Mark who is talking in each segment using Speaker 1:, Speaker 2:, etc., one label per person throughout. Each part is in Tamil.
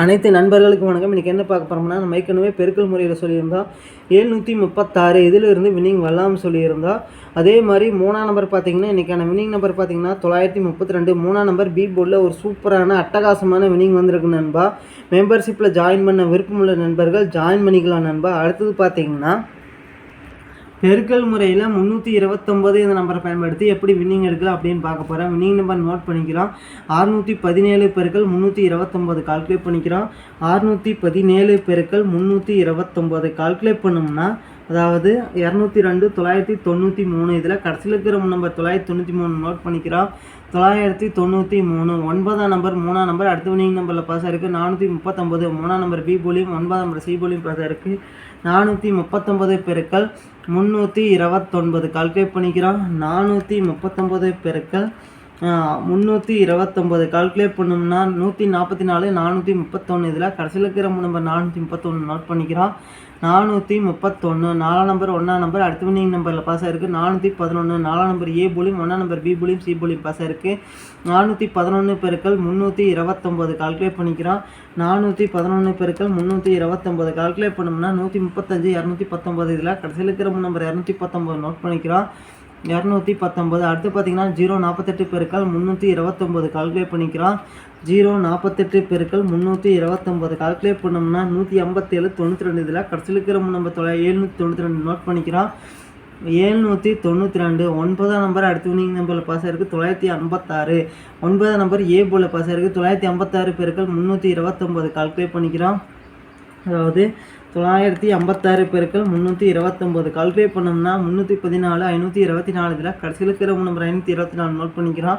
Speaker 1: அனைத்து நண்பர்களுக்கும் வணக்கம். இன்றைக்கி என்ன பார்க்க போகிறோம்னா நம்ம ஏற்கனவே பெருக்கல் முறையில் சொல்லியிருந்தோம் ஏழ்நூற்றி முப்பத்தாறு இதிலிருந்து வின்னிங் வரலாம்னு சொல்லியிருந்தோம் அதே மாதிரி மூணாம் நம்பர் பார்த்தீங்கன்னா இன்றைக்கான வின்னிங் நம்பர் பார்த்தீங்கன்னா தொள்ளாயிரத்தி முப்பத்தி ரெண்டு மூணாம் நம்பர் பி போர்டில் ஒரு சூப்பரான அட்டகாசமான வினிங் வந்திருக்கு நண்பா. மெம்பர்ஷிப்பில் ஜாயின் பண்ண விருப்பமுள்ள நண்பர்கள் ஜாயின் பண்ணிக்கலாம் நண்பா. அடுத்தது பார்த்தீங்கன்னா பெருக்கல் முறையில் முந்நூற்றி இருபத்தொம்பது இந்த நம்பரை பயன்படுத்தி எப்படி வின்னிங் எடுக்கலாம் அப்படின்னு பார்க்க போகிறோம் வின்னிங் நம்பர் நோட் பண்ணிக்கிறோம். ஆறுநூற்றி பதினேழு பெருக்கள் முந்நூற்றி இருபத்தொம்பது கால்குலேட் பண்ணிக்கிறோம். ஆறுநூற்றி பதினேழு பெருக்கள் முந்நூற்றி இருபத்தொம்பது கால்குலேட் பண்ணோம்னா அதாவது இரநூத்தி ரெண்டு தொள்ளாயிரத்தி தொண்ணூற்றி மூணு இதில் கடைசியில் இருக்கிற நம்பர் தொள்ளாயிரத்தி தொண்ணூற்றி மூணு நோட் பண்ணிக்கிறோம். தொள்ளாயிரத்தி தொண்ணூற்றி மூணு ஒன்பதாம் நம்பர் மூணாம் நம்பர் அடுத்த வினிங் நம்பரில் பாஸ் இருக்குது நானூற்றி முப்பத்தொம்பது மூணாம் நம்பர் பி போலியும் ஒன்பதாம் நம்பர் சி போலியும் பாஸ் இருக்குது நானூற்றி முப்பத்தொம்பது பெருக்கள் முந்நூற்றி இருபத்தொன்பது. கால்குலேட் பண்ணிக்கிறோம். நானூற்றி முப்பத்தொம்பது பெருக்கள் முந்நூற்றி இருபத்தொம்பது கால்குலேட் பண்ணோம்னா நூற்றி நாற்பத்தி நாலு நானூற்றி முப்பத்தொன்று இதில் கடைசியில் இருக்கிற நம்பர் நானூற்றி முப்பத்தொன்று நோட் பண்ணிக்கிறோம். நானூற்றி முப்பத்தொன்று நாலாம் நம்பர் ஒன்றாம் நம்பர் அடுத்த வினிங் நம்பரில் பாஸ் ஆயிருக்கு. நானூற்றி பதினொன்று நாலாம் நம்பர் ஏ போலியும் ஒன்றாம் நம்பர் பி போலியும் சி போலியும் பாஸ் ஆயிருக்கு. நானூற்றி பதினொன்று பெருக்கள் முந்நூற்றி இருபத்தொம்போது. கால்குலேட் பண்ணிக்கிறோம். நானூற்றி பதினொன்று பெருக்கள் முந்நூற்றி இருபத்தொம்போது. கால்குலேட் பண்ணோம்னா நூற்றி முப்பத்தஞ்சு இரநூத்தி பத்தொம்போது. இதில் கடைசியில் இருக்கிற நம்பர் இரநூத்தி பத்தொம்போது நோட் பண்ணிக்கிறோம். இரநூத்தி பத்தொம்பது அடுத்து பார்த்தீங்கன்னா ஜீரோ நாற்பத்தெட்டு பெருக்கள் முந்நூற்றி இருபத்தொம்போது கால்குலேட் பண்ணிக்கிறோம். ஜீரோ நாற்பத்தெட்டு பெருக்கள் முந்நூற்றி இருபத்தொம்போது கால்குலேட் பண்ணோம்னா நூற்றி ஐம்பத்தேழு தொண்ணூற்றி ரெண்டு. இதில் கடைசியில் இருக்கிற நம்ம தொலை எழுநூற்றி தொண்ணூற்றி ரெண்டு. நோட் பண்ணிக்கிறோம். ஏழ்நூற்றி தொண்ணூற்றி ரெண்டு. ஒன்பதாம் நம்பர் அடுத்து வினிங் நம்பரில் பாஸ் ஆயிருக்கு தொள்ளாயிரத்தி ஐம்பத்தாறு. ஒன்பதாம் நம்பர் ஏ போல் பாஸ் ஆயிருக்கு தொள்ளாயிரத்தி ஐம்பத்தாறு பெருக்கள் முந்நூற்றி இருபத்தொம்போது கால்குலேட் பண்ணிக்கிறோம். அதாவது தொள்ளாயிரத்தி ஐம்பத்தாறு பெருக்கள் முந்நூற்றி இருபத்தொம்போது. கால்குலேட் பண்ணோம்னா முந்நூற்றி பதினாலு ஐநூற்றி இருபத்தி நாலு. இதில் கடைசியில் இருக்கிற நம்பர் ஐநூற்றி இருபத்தி நாலு நோட் பண்ணிக்கிறோம்.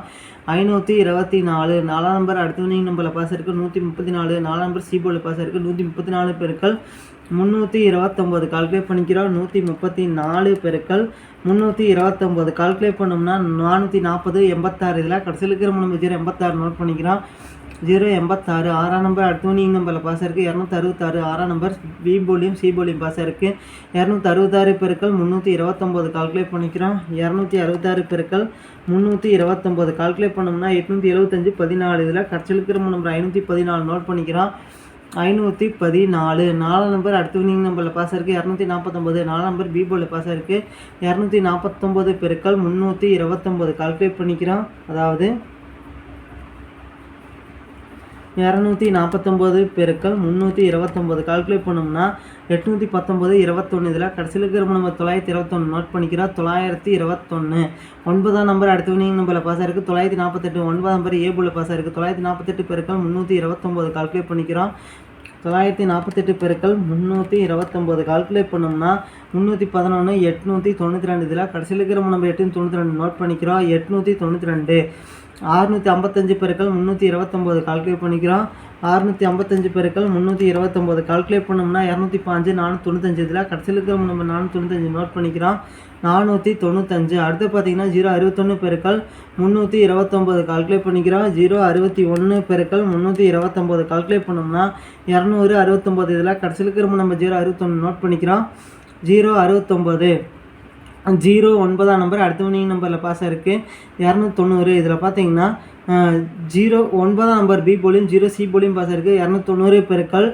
Speaker 1: ஐநூற்றி இருபத்தி நாலு. நாலாம் நம்பர் அடுத்த வினிங் நம்பரில் பாஸ் இருக்குது நூற்றி முப்பத்தி நாலு. நாலாம் நம்பர் சிபோவில் பாஸ் இருக்குது நூற்றி முப்பத்தி நாலு பெருக்கள் முந்நூற்றி இருபத்தொம்போது. கால்குலேட் பண்ணிக்கிறோம். நூற்றி முப்பத்தி நாலு பெருக்கள் முந்நூற்றி இருபத்தொம்போது. கால்குலேட் பண்ணோம்னா நானூற்றி நாற்பது எண்பத்தாறு. இதில் கடைசியில் இருக்கிற நம்பர் ஜீரோ எண்பத்தாறு நோட் பண்ணிக்கிறோம். ஜீரோ எண்பத்தாறு. ஆறாம் நம்பர் அடுத்த நம்பரில் பாஸ் இருக்குது இரநூத்தி அறுபத்தாறு ஆறாம் நம்பர் பி போலியும் சி போலியும் பாஸ் இருக்குது இரநூத்தறுபத்தாறு பெருக்கள் முந்நூற்றி இருபத்தொம்போது. கால்குலேட் பண்ணிக்கிறோம். இரநூத்தி அறுபத்தாறு பெருக்கள் முந்நூற்றி இருபத்தொம்போது. கால்குலேட் பண்ணோம்னா எட்நூற்றி எழுபத்தஞ்சு பதினாலு. இதில் கடைசியில் இருக்கிற நம்பர் ஐநூற்றி பதினாலு நோட் பண்ணிக்கிறோம். ஐநூற்றி பதினாலு நாலு நம்பர் அடுத்த வினிங் நம்பரில் பாஸ் இருக்குது இரநூத்தி நாற்பத்தொம்பது நாலு நம்பர் பி போலில் பாஸ் இருக்குது இரநூத்தி நாற்பத்தொம்பது பெருக்கள் முந்நூற்றி இருபத்தொம்போது. கால்குலேட் பண்ணிக்கிறோம். அதாவது இரநூத்தி நாற்பத்தொம்போது பெருக்கள் முந்நூற்றி இருபத்தொம்போது. கால்குலேட் பண்ணோம்னா எட்நூற்றி பத்தொம்போது இருபத்தொன்று இதில் கடைசியில் இருக்கிற நம்ம தொள்ளாயிரத்தி இருபத்தொன்று நோட் பண்ணிக்கிறோம் தொள்ளாயிரத்தி இருபத்தொன்று ஒன்பதாம் நம்பர் அடுத்த வினிங் நம்பரில் பாஸ் இருக்குது தொள்ளாயிரத்தி நாற்பத்தெட்டு ஒன்பதாம் நம்பர் ஏபுல போல பாஸ் இருக்குது தொள்ளாயிரத்தி நாற்பத்தெட்டு பெருக்கள் முந்நூற்றி இருபத்தொம்போது. கால்குலேட் பண்ணிக்கிறோம். தொள்ளாயிரத்தி நாற்பத்தெட்டு பெருக்கள் முந்நூற்றி இருபத்தொம்போது. கால்குலேட் பண்ணோம்னா முந்நூற்றி பதினொன்று எட்நூற்றி தொண்ணூற்றி ரெண்டு. இதில் கடைசியில் இருக்கிற நம்ம எட்நூற்றி தொண்ணூற்றி ரெண்டு. நோட் பண்ணிக்கிறோம் எட்நூற்றி தொண்ணூற்றி ரெண்டு. அறுநூற்றி ஐம்பத்தஞ்சு பெருக்கள் முந்நூற்றி இருபத்தொம்போது கால்குலேட் பண்ணிக்கிறோம். அறுநூற்றி ஐம்பத்தஞ்சு பெருக்கள் முந்நூற்றி இருபத்தொம்போது. கால்குலேட் பண்ணோம்னா இரநூத்தி பாஞ்சு நானூற்றி தொண்ணூத்தஞ்சு இதில் கடைசியில் இருக்கிற நம்ம நானூற்றி தொண்ணூத்தஞ்சு நோட் பண்ணிக்கிறோம். நானூற்றி தொண்ணூத்தஞ்சு. அடுத்து பார்த்தீங்கன்னா ஜீரோ அறுபத்தொன்று பெருக்கள் முந்நூற்றி இருபத்தொம்போது கால்குலேட் பண்ணிக்கிறோம். ஜீரோ அறுபத்தி ஒன்று பெருக்கள் முந்நூற்றி இருபத்தொம்போது கால்குலேட் பண்ணோம்னா இரநூறு அறுபத்தொம்போது இதில் கடைசியில் இருக்கிற நம்ம ஜீரோ அறுபத்தொன்று நோட் பண்ணிக்கிறோம். ஜீரோ அறுபத்தொம்போது. ஜீரோ ஒன்பதாம் நம்பர் அடுத்த வினிங் நம்பரில் பாஸ் இருக்குது இரநூத்தி தொண்ணூறு இதில் பார்த்தீங்கன்னா ஜீரோ ஒன்பதாம் நம்பர் பி போலியும் ஜீரோ சி போலியும் பாஸ் இருக்குது இரநூத்தி தொண்ணூறு பெருக்கள்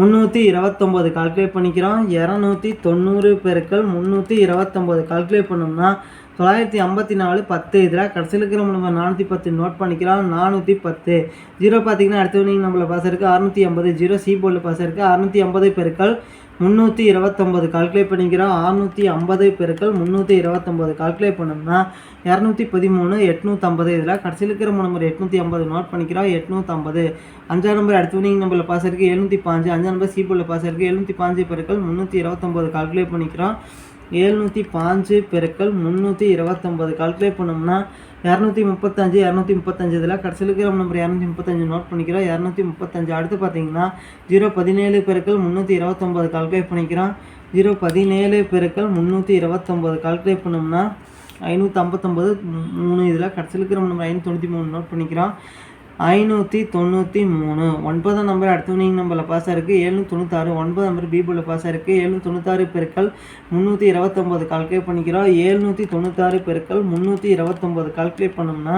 Speaker 1: முந்நூற்றி இருபத்தொம்போது. கால்குலேட் பண்ணிக்கிறோம். இரநூத்தி தொண்ணூறு பெருக்கள் முந்நூற்றி இருபத்தொம்போது. கால்குலேட் பண்ணோம்னா தொள்ளாயிரத்தி ஐம்பத்தி நாலு பத்து இதில் கடைசியில் இருக்கிற நம்ம நானூற்றி பத்து நோட் பண்ணிக்கிறோம் நானூற்றி பத்து. ஜீரோ பார்த்தீங்கன்னா அடுத்த வினிங் நம்மளை பாஸ் இருக்குது அறுநூற்றி ஐம்பது. ஜீரோ சி போர்டில் பாஸ் இருக்குது அறுநூற்றி ஐம்பது பெருக்கள் முந்நூற்றி இருபத்தொம்போது. கால்குலேட் பண்ணிக்கிறோம். அறுநூற்றி ஐம்பது பெருக்கள் முந்நூற்றி இருபத்தொம்போது. கால்குலேட் பண்ணோம்னா இரநூத்தி பதிமூணு எட்நூற்றம்பது இதில் கடைசியில் இருக்கிற நம்பர் எட்நூற்றி ஐம்பது நோட் பண்ணிக்கிறோம். எட்நூற்றம்பது அஞ்சாம் நம்பர் அடுத்த வினிங் நம்பரில் பாஸ் இருக்குது எழுநூற்றி பாஞ்சு. அஞ்சாம் நம்பர் சி போர்டில் பாஸ் இருக்குது எழுநூற்றி பாஞ்சு பெருக்கள் முந்நூற்றி இருபத்தொம்போது. கால்குலேட் பண்ணிக்கிறோம். ஏழ்நூற்றி பாஞ்சு பெருக்கள் முந்நூற்றி இருபத்தொம்பது கால்குலேட் பண்ணோம்னா இரநூத்தி முப்பத்தஞ்சு இரநூத்தி முப்பத்தஞ்சு இதில் கடைசியில் இருக்கிற நம்பர் இரநூத்தி முப்பத்தஞ்சு நோட் பண்ணிக்கிறோம். இரநூத்தி முப்பத்தஞ்சு. அடுத்து பார்த்தீங்கன்னா ஜீரோ பதினேழு பெருக்கள் முந்நூற்றி இருபத்தொம்பது கால்குலேட் பண்ணிக்கிறோம். ஜீரோ பதினேழு பெருக்கள் முந்நூற்றி இருபத்தொம்பது கால்குலேட் பண்ணோம்னா ஐநூற்றி ஐம்பத்தொம்பது மூணு இதில் கடைசியில் இருக்கிற நம்பர் ஐநூற்றி தொண்ணூற்றி மூணு நோட் பண்ணிக்கிறோம். ஐநூற்றி தொண்ணூற்றி மூணு. ஒன்பதாம் நம்பர் அடுத்த வினிங் நம்பரில் பாஸ் இருக்குது ஏழ்நூற்றி தொண்ணூத்தாறு. ஒன்பது நம்பர் பிபியில் பாஸ் இருக்குது ஏழ்நூற்றி தொண்ணூத்தாறு பெருக்கள் முந்நூற்றி இருபத்தொம்போது கால்குலேட் பண்ணிக்கிறோம். ஏழ்நூற்றி தொண்ணூத்தாறு பெருக்கள் முந்நூற்றி இருபத்தொம்போது கால்குலேட் பண்ணோம்னா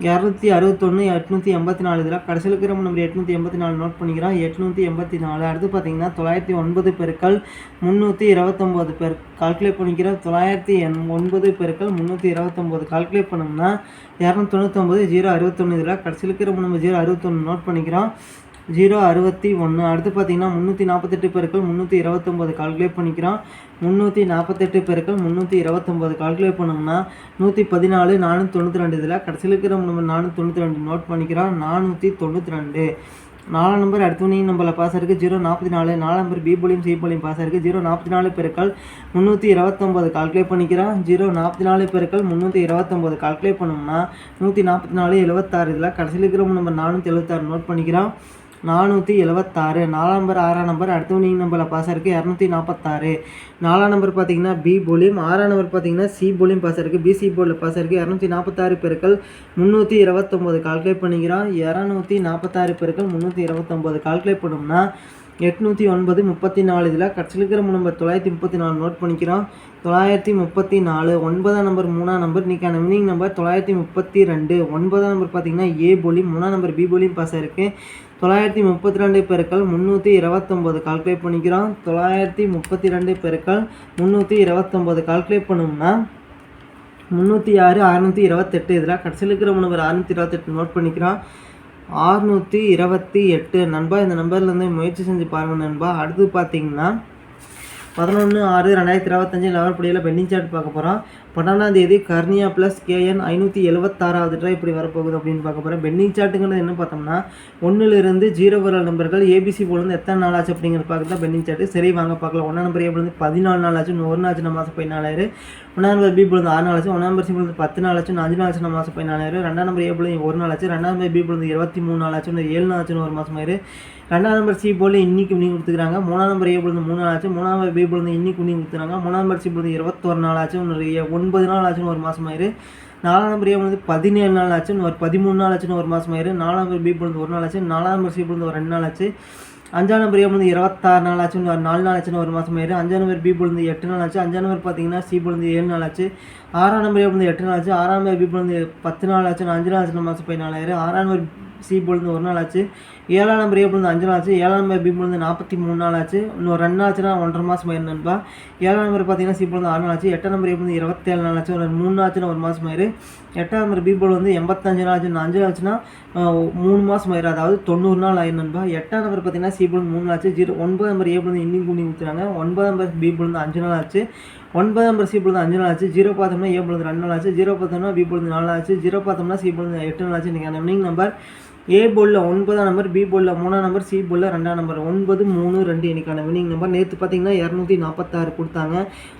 Speaker 1: இரநூத்தி அறுபத்தொன்று எட்நூற்றி எண்பத்தி நாலு இதில் கடைசியில் இருக்கிற நம்பர் எட்நூற்றி எண்பத்தி நாலு நோட் பண்ணிக்கிறோம் எட்நூற்றி எண்பத்தி நாலு. அடுத்து பார்த்தீங்கன்னா தொள்ளாயிரத்தி ஒன்பது பெருக்கள் முந்நூற்றி இருபத்தொம்போது பேர் கால்குலேட் பண்ணிக்கிறோம் தொள்ளாயிரத்தி எண் ஒன்பது பெருக்கள் முந்நூற்றி இருபத்தொம்போது கால்குலேட் பண்ணோம்னா இரநூத்தொண்ணூத்தொம்பது ஜீரோ அறுபத்தொன்று இதில் கடைசியில் இருக்கிற நம்பர் ஜீரோ அறுபத்தொன்று நோட் பண்ணிக்கிறோம். ஜீரோ அறுபத்தி ஒன்று அடுத்து பார்த்தீங்கன்னா முந்நூற்றி நாற்பத்தெட்டு பெருக்கள் முந்நூற்றி இருபத்தொம்போது கால்குலேட் பண்ணிக்கிறோம். முந்நூற்றி நாற்பத்தெட்டு பெருக்கள் முந்நூற்றி இருபத்தொம்போது கால்குலேட் பண்ணோம்னா நூற்றி பதினாலு நானூற்றி தொண்ணூற்றி ரெண்டு இதில் கடைசியில் இருக்கிற நம்ம நானூற்றி தொண்ணூற்றி ரெண்டு நோட் பண்ணிக்கிறோம். நானூற்றி தொண்ணூற்றி ரெண்டு. நாலாம் நம்பர் அடுத்த வினிங் நம்பரில் பாஸ் இருக்குது ஜீரோ நாற்பத்தி நாலு. நாலாம் நம்பர் பி போலியும் சி போலியும் பாஸ் இருக்குது ஜீரோ நாற்பத்தி நாலு பெருக்கள் முந்நூற்றி இருபத்தொம்போது கால்குலேட் பண்ணிக்கிறோம். ஜீரோ நாற்பத்தி நாலு பெருக்கள் முந்நூற்றி இருபத்தொம்போது கால்குலேட் பண்ணோம்னா நூற்றி நாற்பத்தி நாலு எழுபத்தாறு இதில் கடைசியில் இருக்கிற நம்பர் நானூற்றி எழுபத்தாறு நோட் பண்ணிக்கிறோம். நானூற்றி எழுபத்தாறு நாலாம் நம்பர் ஆறாம் நம்பர் அடுத்த வினிங் நம்பரில் பாஸ் இருக்குது இரநூத்தி நாற்பத்தாறு. நாலாம் நம்பர் பார்த்தீங்கன்னா பி போலியும் ஆறாம் நம்பர் பார்த்தீங்கன்னா சி போலியும் பாஸ் இருக்குது பிசி போர்டில் பாஸ் இருக்குது இரநூத்தி நாற்பத்தாறு பெருக்கள் முந்நூற்றி இருபத்தொம்போது. கால்குலேட் பண்ணிக்கிறோம். இரநூத்தி நாற்பத்தாறு பெருக்கள் முந்நூற்றி இருபத்தொம்போது. கால்குலேட் பண்ணோம்னா எட்நூற்றி ஒன்பது முப்பத்தி நாலு. இதில் கடைசியில் இருக்கிற நம்பர் தொள்ளாயிரத்தி முப்பத்தி நாலு நோட் பண்ணிக்கிறோம். தொள்ளாயிரத்தி முப்பத்தி நாலு ஒன்பதாம் நம்பர் மூணாம் நம்பர். இன்றைக்கான வினிங் நம்பர் தொள்ளாயிரத்தி முப்பத்தி ரெண்டு. ஒன்பதாம் நம்பர் பார்த்தீங்கன்னா ஏ போலி மூணாம் நம்பர் பி போலியும் பாஸ் இருக்குது தொள்ளாயிரத்தி முப்பத்தி ரெண்டு பெருக்கள் முந்நூற்றி இருபத்தொம்போது கால்குலேட் பண்ணிக்கிறோம். தொள்ளாயிரத்தி முப்பத்தி ரெண்டு பெருக்கள் முந்நூற்றி இருபத்தொம்போது கால்குலேட் பண்ணோம்னா முந்நூற்றி ஆறு அறநூற்றி இருபத்தெட்டு இதில் கடைசியில் இருக்கிற நம்பர் அறுநூற்றி இருபத்தெட்டு நோட் பண்ணிக்கிறோம். ஆறுநூற்றி இருபத்தி எட்டு நண்பா இந்த நம்பர்லேருந்து முயற்சி செஞ்சு பாருங்கள் நண்பா. அடுத்து பார்த்தீங்கன்னா பதினொன்று ஆறு ரெண்டாயிரத்தி இருபத்தஞ்சி லெவல் படியில் பெண்டிங் சார்ட் பார்க்க போகிறோம் பன்னெண்டாம் தேதி கர்னியா ப்ளஸ் கேஎன் ஐநூற்றி எழுபத்தாறாவது ட்ரா இப்படி வரப்போகுது அப்படின்னு பார்க்க போகிறேன் பெண்டிங் சார்ட்டுங்கிறது என்ன பார்த்தோம்னா ஒன்றுலேருந்து ஜீரோ வர நம்பர்கள் ஏபிசி போலேருந்து எத்தனை நாள் ஆச்சு அப்படிங்கிறது பார்க்க தான் பெண்டிங் சார்ட்டு சரி வாங்க பார்க்கலாம். ஒன்றாம் நம்பர் ஏபிலேருந்து பதினாலு நாள் ஆச்சு ஒரு நாள் நம்ம மாதம் பதினாலாயிரம் ஒன்றாம் நம்பர் பி போலேருந்து ஆறு நாள் ஆச்சு ஒன்றாம் நம்பர் சி போலேருந்து பத்து நாள் ஆச்சு அஞ்சு நாள் ஆச்சு நம்ம மாதம் பதினாலாயிரம் ரெண்டாம் நம்பர் ஏபிலேருந்து ஒரு நாள் ஆச்சு ரெண்டாம் நம்பர் பி போலேருந்து இருபத்தி மூணு நாள் ஆச்சு ஏழு நாள் ஆச்சுன்னு ஒரு மாதம் ஆயிரு. ரெண்டாம் நம்பர் சி போல இன்னைக்கு உண்ணி கொடுத்துக்கிறாங்க மூணாம் நம்பர் ஏ போலேருந்து மூணு நாள் ஆச்சு மூணாம் நம்பர் பி போலேருந்து இன்னைக்கு உண்ணி கொடுத்துறாங்க மூணாம் நம்பர் சி போலேருந்து இருபத்தொரு நாள் ஆச்சு ஒன்று ஒன்பது நாள் ஆச்சுன்னு ஒரு மாதம் ஆயிரு நாலாம் நம்பர் ஏ வந்து பதினேழு நாள் ஆச்சுன்னு ஒரு பதிமூணு நாள் ஆச்சுன்னு ஒரு மாதம் ஆயிரு நாலாம் நம்பர் பி போலேருந்து ஒரு நாள் ஆச்சு நாலாம் நம்பர் சி பொழுது ஒரு ரெண்டு நாள் ஆச்சு அஞ்சாம் நம்பர் ஏ வந்து இருபத்தாறு நாள் ஆச்சுன்னு ஒரு நாலு நாள் ஆச்சுன்னு ஒரு மாதம் ஆயிரு அஞ்சாம் நம்பர் பி போலேருந்து எட்டு நாள் ஆச்சு அஞ்சாம் நம்பர் பார்த்தீங்கன்னா சி பொழுது ஏழு நாள் ஆச்சு ஆறாம் நம்பர் ஏ வந்து எட்டு நாள் ஆச்சு ஆறாம் நம்பர் பி போலேருந்து பத்து நாள் ஆச்சுன்னு அஞ்சு நாள் ஆச்சுன்னு மாதம் பதினாலாயிரம் ஆறாம் நம்பர் சி போலேருந்து ஒரு நாள் ஆச்சு ஏழாம் நம்பர் ஏ போலேருந்து அஞ்சு நாள் ஆச்சு ஏழாம் நம்பர் பி போலேருந்து நாற்பத்தி மூணு நாள் ஆச்சு இன்னும் ரெண்டு நாள் ஆச்சுன்னா ஒன்றரை மாதம் ஆயிரு நண்பா ஏழாம் நம்பர் பார்த்தீங்கன்னா சி போலேருந்து ஆறு நாள் ஆச்சு எட்டாம் நம்பர் ஏ போலேருந்து இருபத்தேழு நாள் ஆச்சு ஒரு மூணு நாள் ஆச்சுன்னா ஒரு மாதம் ஆயிரு எட்டாம் நம்பர் பி வந்து எண்பத்தஞ்சு நாள் ஆச்சு அஞ்சு நாள் ஆச்சுன்னா மூணு மாதம் ஆயிரு அதாவது தொண்ணூறு நாள் ஆயிரம் நண்பா எட்டாம் நம்பர் பார்த்தீங்கன்னா சி போல் மூணு நாள் ஆச்சு ஜீரோ ஒன்பது நம்பர் ஏ போலேருந்து இன்னும் கூண்டி ஊற்றுறாங்க ஒன்பது நம்பர் பி போலேருந்து அஞ்சு நாள் ஆச்சு ஒன்பது நம்பர் சி வந்து அஞ்சு நாள் ஆச்சு ஜீரோ பார்த்தோம்னா ஏ போலேருந்து ரெண்டு நாள் ஆச்சு ஜீரோ பார்த்தோம்னா பி நாலு நாள் ஆச்சு ஜீரோ பார்த்தோம்னா சி போலேருந்து எட்டு நாள் ஆச்சு இன்றைக்கி வினிங் நம்பர் ஏ போலில் ஒன்பதாம் நம்பர் பி போலில் மூணாம் நம்பர் சி போலில் ரெண்டாம் நம்பர் ஒன்பது மூணு ரெண்டு இன்றைக்கான வினிங் நம்பர் நேற்று பார்த்தீங்கன்னா இரநூத்தி நாற்பத்தாறு கொடுத்தாங்க.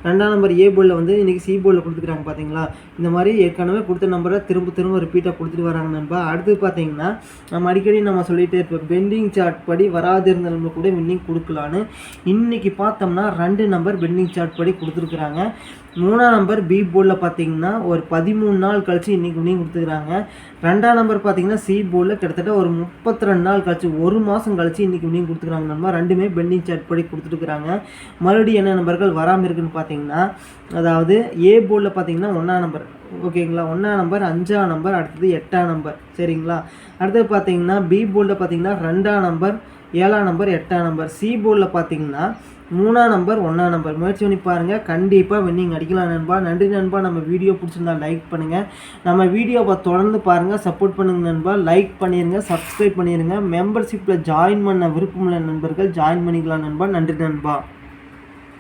Speaker 1: ரெண்டாம் நம்பர் ஏ போலில் வந்து இன்றைக்கி சி போலில் கொடுத்துருக்காங்க பார்த்தீங்களா இந்த மாதிரி ஏற்கனவே கொடுத்த நம்பரை திரும்ப திரும்ப ரிப்பீட்டாக கொடுத்துட்டு வராங்க நம்ப அடுத்து பார்த்தீங்கன்னா நம்ம அடிக்கடி நம்ம சொல்லிகிட்டே இருப்போம் பெண்டிங் சார்ட் படி வராதிருந்த நம்ம கூட வின்னிங் கொடுக்கலான்னு இன்றைக்கி பார்த்தோம்னா ரெண்டு நம்பர் பெண்டிங் சார்ட் படி கொடுத்துருக்குறாங்க. மூணாம் நம்பர் பி போர்டில் பார்த்தீங்கன்னா ஒரு பதிமூணு நாள் கழிச்சு இன்றைக்கி வினிங் கொடுத்துக்கிறாங்க ரெண்டாம் நம்பர் பார்த்தீங்கன்னா சி போர்டில் கிட்டத்தட்ட ஒரு முப்பத்தி ரெண்டு நாள் கழிச்சு ஒரு மாதம் கழித்து இன்றைக்கி வினிங் கொடுத்துக்கிறாங்க நம்ம ரெண்டுமே பெண்டிங் சார்ட் படி கொடுத்துருக்குறாங்க மறுபடியும் என்ன நம்பர்கள் வராமல் இருக்குன்னு பார்த்தீங்கன்னா அதாவது ஏ போர்டில் பார்த்தீங்கன்னா ஒன்றாம் நம்பர். ஓகேங்களா ஒன்றாம் நம்பர் அஞ்சாம் நம்பர் அடுத்தது எட்டாம் நம்பர். சரிங்களா? அடுத்தது பார்த்தீங்கன்னா பி போர்டில் பார்த்தீங்கன்னா ரெண்டாம் நம்பர் ஏழாம் நம்பர் எட்டாம் நம்பர். சி போர்டில் பார்த்தீங்கன்னா மூணாம் நம்பர் ஒன்றாம் நம்பர். முயற்சி பண்ணி பாருங்கள் கண்டிப்பாக வின்னிங் அடிக்கலாம் நண்பா. நன்றி நண்பா. நம்ம வீடியோ பிடிச்சிருந்தா லைக் பண்ணுங்கள் நம்ம வீடியோவை தொடர்ந்து பாருங்கள் சப்போர்ட் பண்ணுங்கள் நண்பா. லைக் பண்ணிடுங்க சப்ஸ்கிரைப் பண்ணிடுங்க மெம்பர்ஷிப்பில் ஜாயின் பண்ண விருப்பமுள்ள நண்பர்கள் ஜாயின் பண்ணிக்கலாம் நண்பா. நன்றி நண்பா.